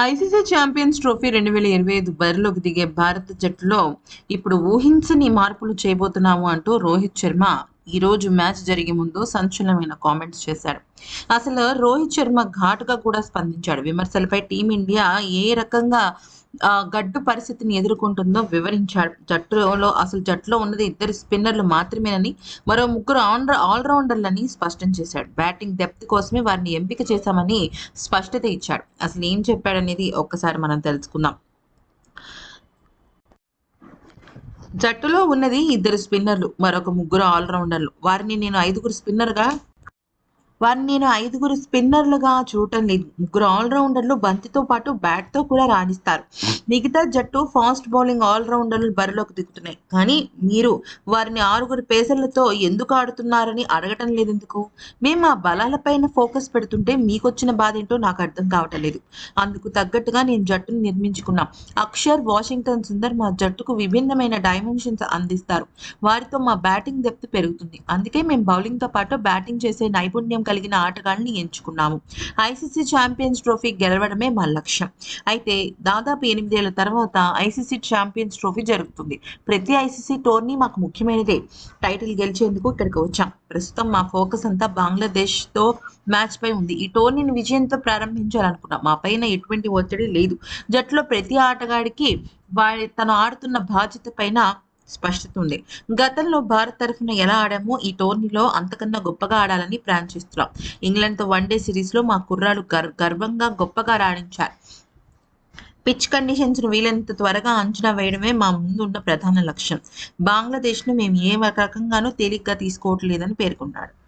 ICC champions trophy రెండు వేల ఇరవై ఐదు బరిలోకి దిగే భారత జట్టులో ఇప్పుడు ఊహించని మార్పులు చేయబోతున్నాము అంటూ రోహిత్ శర్మ ఈరోజు మ్యాచ్ జరిగే ముందు సంచలనమైన కామెంట్స్ చేశాడు అసలు రోహిత్ శర్మ ఘాటుగా కూడా స్పందించాడు. విమర్శలపై టీమిండియా ఏ రకంగా గడ్డు పరిస్థితిని ఎదుర్కొంటుందో వివరించాడు. జట్టులో అసలు జట్టులో ఉన్నది ఇద్దరు స్పిన్నర్లు మాత్రమేనని మరో ముగ్గురు ఆల్ ఆల్రౌండర్లని స్పష్టం చేశాడు. బ్యాటింగ్ డెప్త్ కోసమే వారిని ఎంపిక చేశామని స్పష్టత ఇచ్చాడు. అసలు ఏం చెప్పాడనేది ఒక్కసారి మనం తెలుసుకుందాం. జట్టులో ఉన్నది ఇద్దరు స్పిన్నర్లు మరొక ముగ్గురు ఆల్రౌండర్లు వారిని నేను ఐదుగురు స్పిన్నర్గా వారిని నేను ఐదుగురు స్పిన్నర్లుగా చూడటం లేదు ముగ్గురు ఆల్రౌండర్లు బంతితో పాటు బ్యాట్తో కూడా రాణిస్తారు. మిగతా జట్టు ఫాస్ట్ బౌలింగ్ ఆల్రౌండర్లు బరిలోకి దిగుతున్నాయి. కానీ మీరు వారిని ఆరుగురు పేసర్లతో ఎందుకు ఆడుతున్నారని అడగటం లేదెందుకు? మేము ఆ బలాలపైన ఫోకస్ పెడుతుంటే మీకొచ్చిన బాధ ఏంటో నాకు అర్థం కావటం లేదు. అందుకు తగ్గట్టుగా నేను జట్టును నిర్మించుకున్నాం. అక్షర్ వాషింగ్టన్ సుందర్ మా జట్టుకు విభిన్నమైన డైమెన్షన్స్ అందిస్తారు. వారితో మా బ్యాటింగ్ డెప్త్ పెరుగుతుంది. అందుకే మేము బౌలింగ్తో పాటు బ్యాటింగ్ చేసే నైపుణ్యం కలిగిన ఆటగాళ్ళని ఎంచుకున్నాము. ఐసీసీ ఛాంపియన్స్ ట్రోఫీ గెలవడమే మా లక్ష్యం. అయితే దాదాపు ఎనిమిదేళ్ళ తర్వాత ఐసీసీ ఛాంపియన్స్ ట్రోఫీ జరుగుతుంది. ప్రతి ఐసీసీ టోర్నీ మాకు ముఖ్యమైనదే. టైటిల్ గెలిచేందుకు ఇక్కడికి వచ్చాం. ప్రస్తుతం మా ఫోకస్ అంతా బంగ్లాదేశ్తో మ్యాచ్ పై ఉంది. ఈ టోర్నీని విజయంతో ప్రారంభించాలనుకున్నాం. మా పైన ఎటువంటి ఒత్తిడి లేదు. జట్టులో ప్రతి ఆటగాడికి వారి తను ఆడుతున్న బాధ్యత పైన స్పష్టత ఉంది. గతంలో భారత్ తరఫున ఎలా ఆడామో ఈ టోర్నీలో అంతకన్నా గొప్పగా ఆడాలని ప్లాన్ చేస్తున్నాం. ఇంగ్లాండ్తో వన్డే సిరీస్లో మా కుర్రాలు గర్వంగా గొప్పగా రాణించారు. పిచ్ కండిషన్స్ను వీలైనంత త్వరగా అంచనా వేయడమే మా ముందు ఉన్న ప్రధాన లక్ష్యం. బంగ్లాదేశ్ను మేము ఏ రకంగానూ తేలిగ్గా తీసుకోవట్లేదని పేర్కొన్నాడు.